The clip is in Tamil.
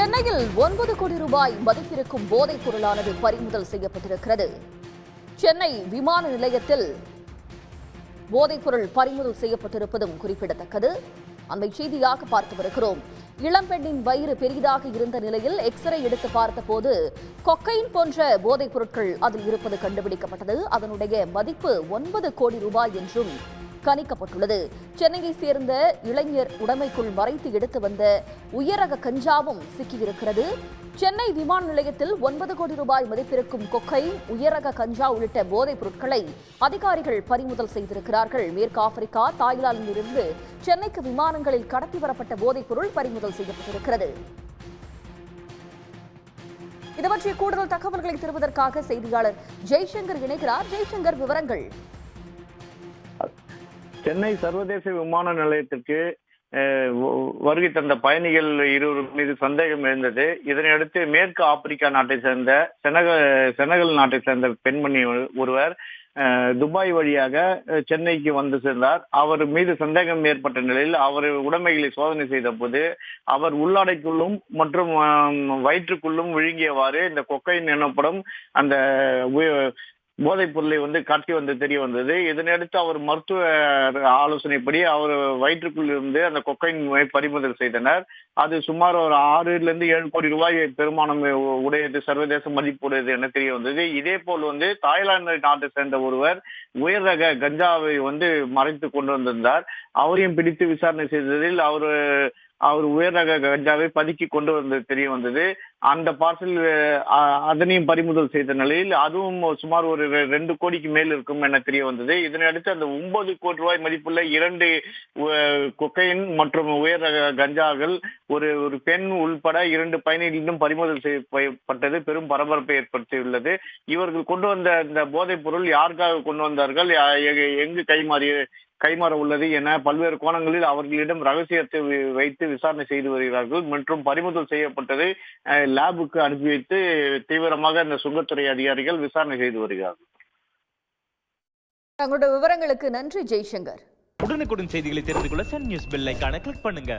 சென்னையில் ஒன்பது கோடி ரூபாய் மதிப்பிருக்கும் போதைப் பொருளானது பறிமுதல் செய்யப்பட்டிருக்கிறது. சென்னை விமான நிலையத்தில் போதைப்பொருள் பறிமுதல் செய்யப்பட்டிருப்பதும் குறிப்பிடத்தக்கது. அந்த செய்தியாக பார்த்து வருகிறோம். இளம்பெண்ணின் வயிறு பெரிதாக இருந்த நிலையில் எக்ஸ்ரே எடுத்து பார்த்தபோது கொக்கைன் போன்ற போதைப் பொருட்கள் அதில் இருப்பது கண்டுபிடிக்கப்பட்டது. அதனுடைய மதிப்பு ஒன்பது கோடி ரூபாய் என்றும் கணிக்கப்பட்டுள்ளது. சென்னையை சேர்ந்த இளைஞர் உடைமைக்குள் மறைத்து எடுத்து வந்த உயரக கஞ்சாவும் சிக்கியிருக்கிறது. சென்னை விமான நிலையத்தில் ஒன்பது கோடி ரூபாய் மதிப்பிருக்கும் கொக்கை உயரக கஞ்சா உள்ளிட்ட போதைப் பொருட்களை அதிகாரிகள் பறிமுதல் செய்திருக்கிறார்கள். மேற்கு ஆப்பிரிக்கா தாய்லாந்திலிருந்து சென்னைக்கு விமானங்களில் கடத்தி வரப்பட்ட போதைப் பொருள் பறிமுதல் செய்யப்பட்டிருக்கிறது. இது பற்றிய கூடுதல் தகவல்களை தருவதற்காக செய்தியாளர் ஜெய்சங்கர் இணைகிறார். ஜெய்சங்கர் விவரங்கள். சென்னை சர்வதேச விமான நிலையத்திற்கு வருகை தந்த பயணிகள் இருவர் மீது சந்தேகம் எழுந்தது. இதனையடுத்து மேற்கு ஆப்பிரிக்கா நாட்டை சேர்ந்த செனக செனகல் நாட்டை சேர்ந்த பெண்மணி ஒருவர் துபாய் வழியாக சென்னைக்கு வந்து சேர்ந்தார். அவர் மீது சந்தேகம் ஏற்பட்ட நிலையில் அவர் உடைமைகளை சோதனை செய்த போது அவர் உள்ளாடைக்குள்ளும் மற்றும் வயிற்றுக்குள்ளும் விழுங்கியவாறு இந்த கொக்கைன் எனப்படும் அந்த போதைப் பொருளை வந்து காட்டி வந்து தெரிய வந்தது. இதனையடுத்து அவர் மருத்துவ ஆலோசனைப்படி அவர் வயிற்றுக்குள் இருந்து அந்த கொக்கைன் பறிமுதல் செய்தனர். அது சுமார் ஒரு ஆறுல இருந்து ஏழு கோடி ரூபாய் பெருமானம் உடையது சர்வதேச மதிப்புடையது என தெரிய வந்தது. இதே போல் வந்து தாய்லாந்து நாட்டை சேர்ந்த ஒருவர் உயர் ரக கஞ்சாவை வந்து மறைத்து கொண்டு வந்திருந்தார். அவரையும் பிடித்து விசாரணை செய்ததில் அவர் அவர் உயர் ரக கஞ்சாவை பதுக்கி கொண்டு வந்தது தெரிய வந்தது. அந்த பார்சல் அதனையும் பறிமுதல் செய்த நிலையில் அதுவும் சுமார் ஒரு ரெண்டு கோடிக்கு மேல் இருக்கும் என தெரிய வந்தது. இதனை அடுத்து அந்த ஒன்பது கோடி ரூபாய் மதிப்புள்ள இரண்டு கொக்கையின் கொக்கைன் மற்றும் உயர் ரக கஞ்சாக்கள் ஒரு ஒரு பெண் உள்பட இரண்டு பயணிகளிடம் பறிமுதல் செய்யப்பட்டது. பெரும் பரபரப்பை ஏற்படுத்தியுள்ளது. இவர்கள் கொண்டு வந்த இந்த போதைப் பொருள் யாருக்காக கொண்டு வந்தார்கள்? யா- எ- எங்கு கைமாறி கைமாற உள்ளது என பல்வேறு கோணங்களில் அவர்களிடம் ரகசியத்தை வைத்து விசாரணை செய்து வருகிறார்கள். மற்றும் பறிமுதல் செய்யப்பட்டது லேபுக்கு அனுப்பி வைத்து தீவிரமாக இந்த சுங்கத்துறை அதிகாரிகள் விசாரணை செய்து வருகிறார்கள். தங்களுடைய விவரங்களுக்கு நன்றி ஜெய்சங்கர். உடனுக்குடன் செய்திகளை தெரிந்து கொள்ள சன் நியூஸ் பெல் ஐகானை கிளிக் பண்ணுங்க.